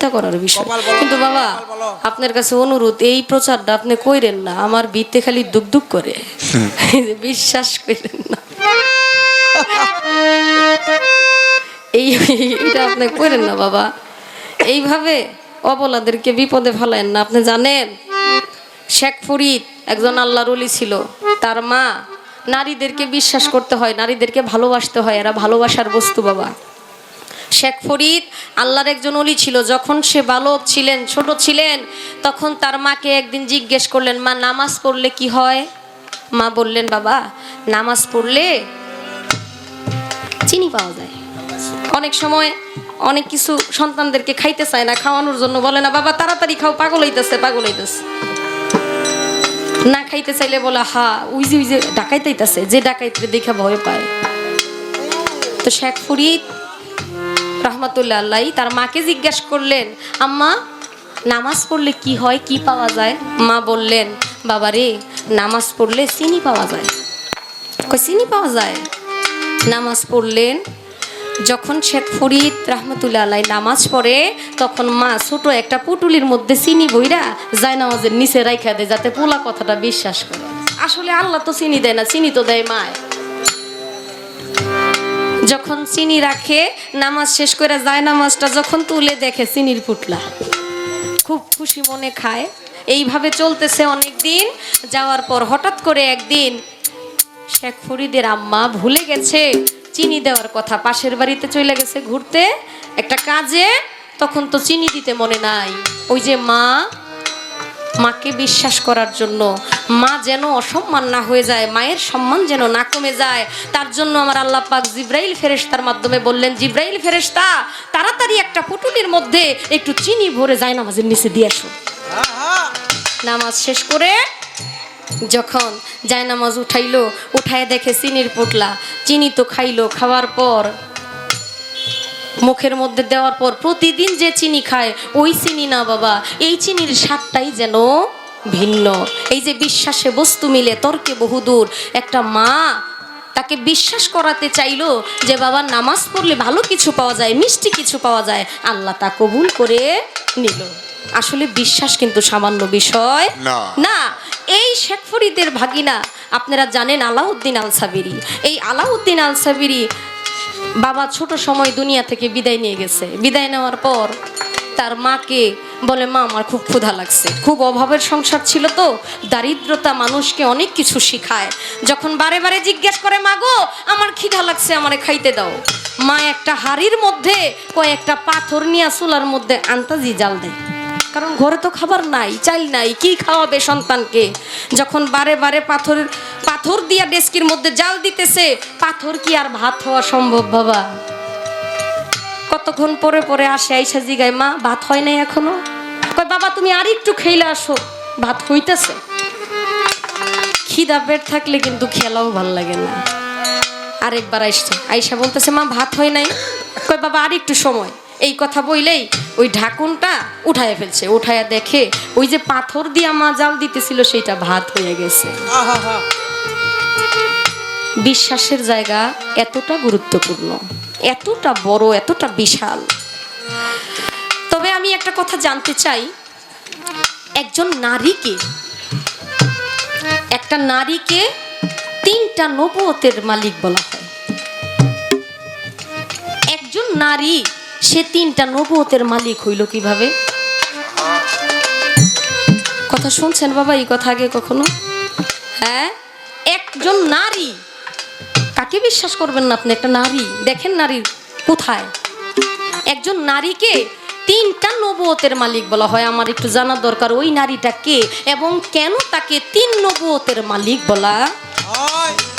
চিন্তা করার বিষয়। কিন্তু বাবা আপনার কাছে অনুরোধ এই প্রচারটা আপনি কইরেন না আমার বিতে খালি দুক দুক করে বিশ্বাস করেন না। এই এটা আপনি করেন না বাবা। এইভাবে অবলাদেরকে বিপদে ফেলেন না। আপনি জানেন শেখ ফরিদ একজন আল্লাহর অলি ছিল। তার মা নারীদেরকে বিশ্বাস করতে হয় নারীদেরকে ভালোবাসতে হয়। এরা ভালোবাসার বস্তু বাবা। শেখ ফরিদ আল্লাহর একজন অলি ছিল। যখন সে বালক ছিলেন, ছোট ছিলেন, তখন তার মাকে একদিন জিজ্ঞেস করলেন, মা, নামাজ পড়লে কি হয়? মা বললেন, বাবা, নামাজ পড়লে চিনি পাওয়া যায়। অনেক সময় অনেক কিছু সন্তানদেরকে খাইতে চায় না, খাওয়ানোর জন্য বলে না, বাবা, তাড়াতাড়ি খাও, পাগল হইতেছে পাগল হইতেছে। না খাইতে চাইলে বলে, হা, ওই যে ওই যে ডাকাইতেছে যে ডাকাইতে দেখে ভয় পায়। তো শেখ ফরিদ রহমতুল্লাহ আল্লাহ, তার মাকে জিজ্ঞাসা করলেন, আম্মা, নামাজ পড়লে কি হয়, কি পাওয়া যায়? মা বললেন বাবা রে নামাজ পড়লে চিনি পাওয়া যায়। চিনি পাওয়া যায়? নামাজ পড়লেন, যখন শেখ ফরিদ রহমতুল্লাহ আলাই নামাজ পড়ে, তখন মা ছোট একটা পুটুলির মধ্যে চিনি বইরা যায় নামাজের নিচে রাইখা দেয়, যাতে পোলা কথাটা বিশ্বাস করে। আসলে আল্লাহ তো চিনি দেয় না, চিনি তো দেয় মায়। যখন চিনি রাখে, নামাজ শেষ করে যায় নামাজটা, যখন তুলে দেখে চিনির পুটলা। খুব খুশি মনে খায়। এইভাবে চলতেছে অনেক দিন যাওয়ার পর হঠাৎ করে একদিন শেখ ফরিদের আম্মা ভুলে গেছে চিনি দেওয়ার কথা। পাশের বাড়িতে চলে গেছে ঘুরতে। একটা কাজে, তখন তো চিনি দিতে মনে নাই। ওই যে মা, মাকে বিশ্বাস করার জন্য মা যেন অসম্মান না হয়ে যায়, মায়ের সম্মান যেন না কমে যায়, তার জন্য আমার আল্লাহ পাক জিব্রাইল ফেরেস্তার মাধ্যমে বললেন, জিব্রাইল ফেরেশতা, তাড়াতাড়ি একটা পুটুলির মধ্যে একটু চিনি ভরে যায় নামাজের নিচে দিয়ে আসো। নামাজ শেষ করে যখন জায়নামাজ উঠাইলো, উঠায় দেখে চিনির পোটলা, চিনি তো খাইলো, খাওয়ার পর, মুখের মধ্যে দেওয়ার পর প্রতিদিন যে চিনি খায়, ওই চিনি না বাবা, এই চিনির স্বাদটাই যেন ভিন্ন। এই যে বিশ্বাসে বস্তু মিলে তর্কে বহুদূর। একটা মা তাকে বিশ্বাস করাতে চাইলো যে বাবা নামাজ পড়লে ভালো কিছু পাওয়া যায় মিষ্টি কিছু পাওয়া যায়। আল্লাহ তা কবুল করে নিল। আসলে বিশ্বাস কিন্তু সামান্য বিষয় না। না এই শেখ ফরিদের ভাগিনা আপনারা জানেন আলাউদ্দিন আল সাবিরি এই আলাউদ্দিন আল সাবিরি বাবা ছোট সময় দুনিয়া থেকে বিদায় নিয়ে গেছে। বিদায় নেওয়ার পর তার মাকে বলে, মা, আমার খুব ক্ষুধা লাগছে। খুব অভাবের সংসার ছিল তো। দারিদ্রতা মানুষকে অনেক কিছু শিখায়। যখন বারে বারে জিজ্ঞেস করে, মা গো, আমার খিদা লাগছে, আমারে খাইতে দাও। মা একটা হাড়ির মধ্যে কয়েকটা পাথর নিয়ে চুলার মধ্যে আন্তাজি জাল দেয়। কারণ ঘরে তো খাবার নাই চাইল নাই, কি খাওয়াবে সন্তানকে? যখন বারে বারে পাথর পাথর দিয়া ডেস্কির মধ্যে জাল দিতেছে, পাথর কি আর ভাত হওয়া সম্ভব, বাবা? কতক্ষণ পরে পরে আসে আইসা জিগায় মা ভাত হয় নাই এখনও? কয় বাবা তুমি আর একটু খেলে আসো। ভাত হইতেছে। খিদা পেট থাকলে কিন্তু খেলাও ভালো লাগে না। আরেকবার আইসছে আইসা বলতেছে মা ভাত হয় নাই? কয় বাবা আর একটু সময়। এই কথা বইলেই ওই ঢাকুনটা উঠায় ফেলছে উঠায়া দেখে ওই যে পাথর দিয়া মা জাল দিতেছিল সেটা ভাত হয়ে গেছে। বিশ্বাসের জায়গা এতটা গুরুত্বপূর্ণ। এতটা বড়, এতটা বিশাল। তবে আমি একটা কথা জানতে চাই, একজন নারীকে, একটা নারীকে তিনটা নবুয়তের মালিক বলা হয়। একজন নারী, সে তিনটা নবুয়তের মালিক হইল কীভাবে? কথা শুনছেন বাবা এই কথা আগে কখনো? হ্যাঁ? একজন নারী কাকে বিশ্বাস করবেন না আপনি? একটা নারী। দেখেন নারীর কোথায়। একজন নারীকে তিনটা নবুয়তের মালিক বলা হয়। আমার একটু জানা দরকার, ওই নারীটা কে এবং কেন তাকে তিন নবুয়তের মালিক বলা হয়?